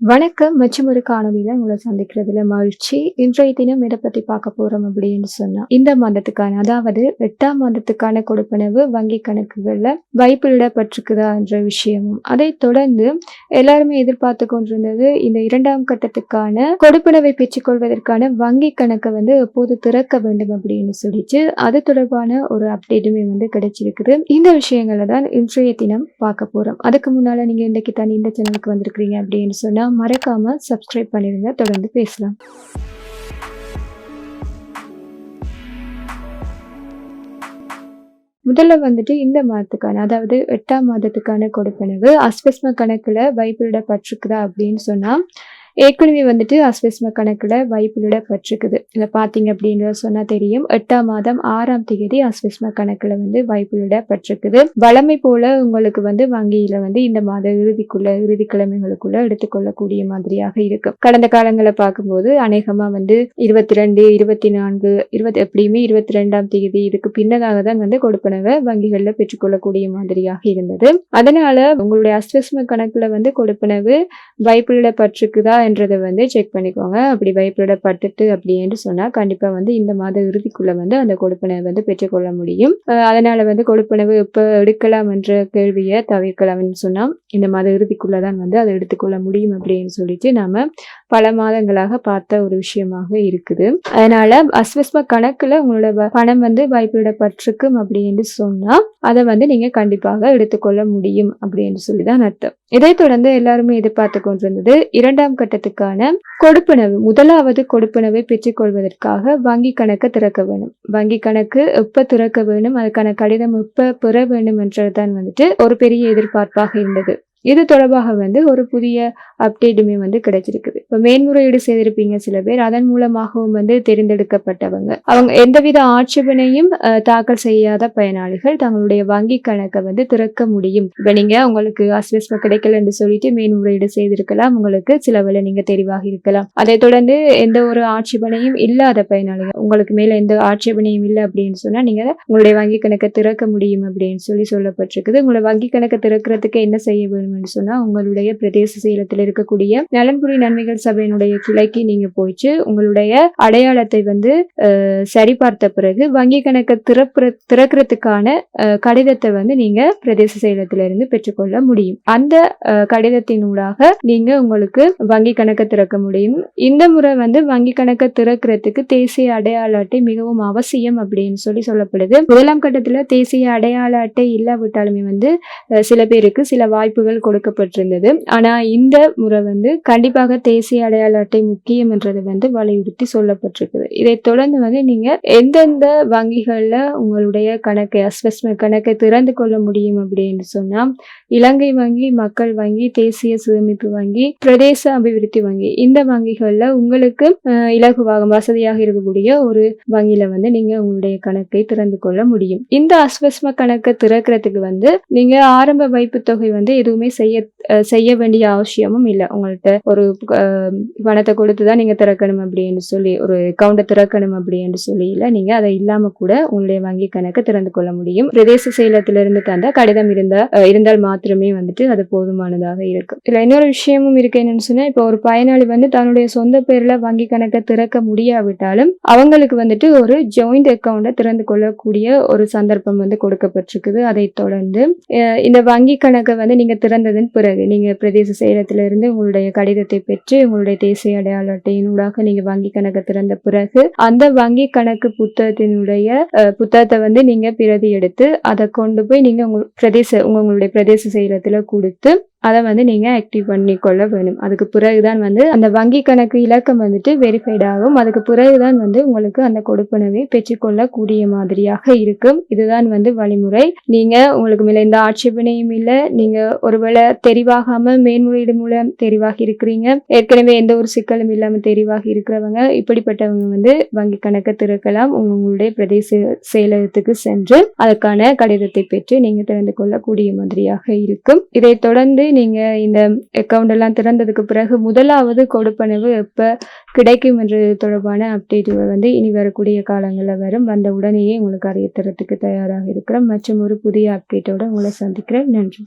வணக்கம். மற்றும் ஒரு காணொலியில உங்களை சந்திக்கிறதுல மகிழ்ச்சி. இன்றைய தினம் இதை பத்தி பார்க்க போறோம் அப்படின்னு சொன்னா இந்த மாதத்துக்கான அதாவது எட்டாம் மாதத்துக்கான கொடுப்பனவு வங்கி கணக்குகள்ல வைப்பிடப்பட்டிருக்குதா என்ற விஷயமும் அதை தொடர்ந்து எல்லாருமே எதிர்பார்த்து கொண்டிருந்தது இந்த இரண்டாம் கட்டத்துக்கான கொடுப்பனவை பெற்றுக்கொள்வதற்கான வங்கி கணக்கை வந்து எப்போது திறக்க வேண்டும் அப்படின்னு சொல்லிச்சு அது தொடர்பான ஒரு அப்டேட்டுமே வந்து கிடைச்சிருக்குது. இந்த விஷயங்களை தான் இன்றைய தினம் பார்க்க போறோம். அதுக்கு முன்னால நீங்க இன்றைக்கு தனி இந்த சேனலுக்கு வந்திருக்கிறீங்க அப்படின்னு சொன்னா மறக்காம சப்ஸ்கிரைப் பண்ணிடுங்க. தொடர்ந்து பேசலாம். முதல்ல வந்துட்டு இந்த மாதத்துக்கான அதாவது எட்டாம் மாதத்துக்கான கொடுப்பனவு அஸ்வஸ்ம கணக்குல பற்றுக்குதா அப்படின்னு சொன்னா ஏற்கனவே வந்துட்டு அஸ்வஸ்ம கணக்கில் கணக்குல வைப்பிலிடப்பட்டிருக்குது இதை பார்த்தீங்க அப்படின்னு சொன்னால் தெரியும். எட்டாம் மாதம் ஆறாம் தேதி அஸ்வஸ்ம கணக்கில் வந்து வைப்பிலிடப்பட்டிருக்குது வளமை போல உங்களுக்கு வந்து வங்கியில் வந்து இந்த மாத இறுதிக்குள்ள இறுதி கிழமைகளுக்குள்ள எடுத்துக்கொள்ளக்கூடிய மாதிரியாக இருக்கும். கடந்த காலங்களை பார்க்கும்போது அநேகமாக வந்து இருபத்தி ரெண்டு இருபத்தி நான்கு இருபத்தி எப்படியுமே இருபத்தி ரெண்டாம் தேதி இதுக்கு பின்னதாக தான் வந்து கொடுப்பனவை வங்கிகளில் பெற்றுக்கொள்ளக்கூடிய மாதிரியாக இருந்தது. அதனால உங்களுடைய அஸ்வஸ்ம கணக்கில் வந்து கொடுப்பனவு வைப்பிலிடப்பட்டிருக்குதா என்றதை வந்து செக் பண்ணிக்கோங்க. அப்படி பயப்படப்பட்டுட்டு அப்படின்னு சொன்னால் கண்டிப்பாக வந்து இந்த மாத இறுதிக்குள்ளே வந்து அந்த கொடுப்பனவை வந்து பெற்றுக்கொள்ள முடியும். அதனால் வந்து கொடுப்பனவு இப்போ எடுக்கலாம் என்ற கேள்வியை தவிர்க்கலாம்னு சொன்னால் இந்த மாத இறுதிக்குள்ளே தான் வந்து அதை எடுத்துக்கொள்ள முடியும் அப்படின்னு சொல்லிட்டு நம்ம பல மாதங்களாக பார்த்த ஒரு விஷயமாக இருக்குது. அதனால் அஸ்வஸ்ம கணக்கில் உங்களோட பணம் வந்து பயப்பிடப்பட்டிருக்கும் அப்படின்னு சொன்னால் அதை வந்து நீங்கள் கண்டிப்பாக எடுத்துக்கொள்ள முடியும் அப்படின்னு சொல்லி தான் அர்த்தம். இதை தொடர்ந்து எல்லாருமே எதிர்பார்த்து கொண்டிருந்தது இரண்டாம் கட்ட மாற்றத்துக்கான கொடுப்பனவு முதலாவது கொடுப்பனவை பெற்றுக்கொள்வதற்காக வங்கி கணக்கு திறக்க வேணும் வங்கி கணக்கு எப்ப திறக்க வேணும்? அதுக்கான கடிதம் எப்ப பெற வேண்டும் என்றதுதான் வந்துட்டு ஒரு பெரிய எதிர்பார்ப்பாக இருந்தது. இது தொடர்பாக வந்து ஒரு புதிய அப்டேட்டுமே வந்து கிடைச்சிருக்குது. இப்போ மேன்முறையீடு செய்திருப்பீங்க சில பேர். அதன் மூலமாகவும் வந்து தேர்ந்தெடுக்கப்பட்டவங்க. அவங்க எந்தவித ஆட்சேபனையும் தாக்கல் செய்யாத பயனாளிகள் தங்களுடைய வங்கி கணக்கை வந்து திறக்க முடியும். இப்போ நீங்கள் உங்களுக்கு ஆசிரியஸ்மா கிடைக்கல என்று சொல்லிட்டு மேன்முறையீடு செய்திருக்கலாம். உங்களுக்கு சில வேலை நீங்கள் தெரிவாக இருக்கலாம். அதை தொடர்ந்து எந்த ஒரு ஆட்சேபனையும் இல்லாத பயனாளிகள் உங்களுக்கு மேலே எந்த ஆட்சேபனையும் இல்லை அப்படின்னு சொன்னால் நீங்கள் உங்களுடைய வங்கி கணக்கை திறக்க முடியும் அப்படின்னு சொல்லி சொல்லப்பட்டிருக்குது. உங்களை வங்கி கணக்கை திறக்கிறதுக்கு என்ன செய்ய வேணும் அப்படின்னு சொன்னா உங்களுடைய பிரதேச சேலத்தில் இருக்கக்கூடிய நலன்புரி நன்மைகள் சபையினுடைய கிளைக்கு நீங்க போயிட்டு உங்களுடைய அடையாளத்தை வந்து சரிபார்த்த பிறகு வங்கி கணக்கை திறப்பு திறக்கிறதுக்கான கடிதத்தை வந்து நீங்க பிரதேச செயலத்திலிருந்து பெற்றுக்கொள்ள முடியும். அந்த கடிதத்தினூடாக நீங்க உங்களுக்கு வங்கி கணக்கை திறக்க முடியும். இந்த முறை வந்து வங்கி கணக்கை திறக்கிறதுக்கு தேசிய அடையாள அட்டை மிகவும் அவசியம் அப்படின்னு சொல்லி சொல்லப்படுது. முதலாம் கட்டத்துல தேசிய அடையாள அட்டை இல்லாவிட்டாலுமே வந்து சில பேருக்கு சில வாய்ப்புகள் கொடுக்கப்பட்டிருந்தது. ஆனால் இந்த முறை வந்து கண்டிப்பாக தேசிய அடையாள அட்டை முக்கியம் என்றது வந்து வலியுறுத்தி சொல்லப்பட்டிருக்குது. இதை தொடர்ந்து வந்து நீங்கள் எந்தெந்த வங்கிகளில் உங்களுடைய கணக்கை அஸ்வஸ்ம கணக்கை திறந்து கொள்ள முடியும் அப்படின்னு சொன்னால் இலங்கை வங்கி மக்கள் வங்கி தேசிய சேமிப்பு வங்கி பிரதேச அபிவிருத்தி வங்கி இந்த வங்கிகளில் உங்களுக்கு இலகுவாக வசதியாக இருக்கக்கூடிய ஒரு வங்கியில வந்து நீங்க உங்களுடைய கணக்கை திறந்து கொள்ள முடியும். இந்த அஸ்வஸ்ம கணக்கை திறக்கிறதுக்கு வந்து நீங்க ஆரம்ப வைப்பு தொகை வந்து எதுவுமே செய்ய செய்ய வேண்டிய அவசியமும் இல்லை. உங்கள்கிட்ட ஒரு பணத்தை கொடுத்து தான் நீங்கள் திறக்கணும் அப்படின்னு சொல்லி ஒரு அக்கௌண்ட்டை திறக்கணும் அப்படின்னு சொல்லி இல்லை நீங்கள் அதை இல்லாமல் கூட உங்களுடைய வங்கி கணக்கை திறந்து கொள்ள முடியும். பிரதேச செயலத்திலிருந்து தந்த கடிதம் இருந்தால் இருந்தால் மாத்திரமே வந்துட்டு அது போதுமானதாக இருக்கும். இதில் இன்னொரு விஷயமும் இருக்கு என்னன்னு சொன்னால் இப்போ ஒரு பயனாளி வந்து தன்னுடைய சொந்த பேரில் வங்கி கணக்கை திறக்க முடியாவிட்டாலும் அவங்களுக்கு வந்துட்டு ஒரு ஜாயிண்ட் அக்கௌண்ட்டை திறந்து கொள்ளக்கூடிய ஒரு சந்தர்ப்பம் வந்து கொடுக்கப்பட்டிருக்குது. அதை தொடர்ந்து இந்த வங்கி கணக்கை வந்து நீங்கள் திறந்ததன் பிறகு நீங்கள் பிரதேச செயலத்திலிருந்து உங்களுடைய கடிதத்தை பெற்று உங்களுடைய தேசிய அடையாள அட்டையினூடாக நீங்கள் வங்கி கணக்கு திறந்த பிறகு அந்த வங்கி கணக்கு புத்தகத்தினுடைய புத்தகத்தை வந்து நீங்கள் பிரதி எடுத்து அதை கொண்டு போய் நீங்கள் உங்கள் பிரதேச உங்களுடைய பிரதேச செயலத்தில் கொடுத்து அதை வந்து நீங்கள் ஆக்டிவ் பண்ணிக்கொள்ள வேணும் அதுக்கு பிறகுதான் வந்து அந்த வங்கி கணக்கு இலக்கம் வந்துட்டு வெரிஃபைட் ஆகும். அதுக்கு பிறகுதான் வந்து உங்களுக்கு அந்த கொடுப்பனவை பெற்றுக்கொள்ளக்கூடிய மாதிரியாக இருக்கும். இதுதான் வந்து வழிமுறை. நீங்கள் உங்களுக்கு மேலே எந்த ஆட்சேபனையும் இல்லை. நீங்கள் ஒருவேளை தெரிவாகாமல் மேன்முறையீடு மூலம் தெரிவாகி இருக்கிறீங்க. ஏற்கனவே எந்த ஒரு சிக்கலும் இல்லாமல் தெரிவாக இருக்கிறவங்க இப்படிப்பட்டவங்க வந்து வங்கி கணக்கை திறக்கலாம். உங்களுடைய பிரதேச செயலகத்துக்கு சென்று அதற்கான கடிதத்தை பெற்று நீங்கள் திறந்து கொள்ளக்கூடிய மாதிரியாக இருக்கும். இதை தொடர்ந்து நீங்கள் இந்த அக்கௌண்ட் எல்லாம் திறந்ததுக்கு பிறகு முதலாவது கொடுப்பனவு எப்போ கிடைக்கும் என்று தொடர்பான அப்டேட் வந்து இனி வரக்கூடிய காலங்களில் வரும். வந்த உடனேயே உங்களுக்கு அறிய தரத்துக்கு தயாராக இருக்கிறோம். மற்றும் ஒரு புதிய அப்டேட்டோட உங்களை சந்திக்கிறேன். நன்றி.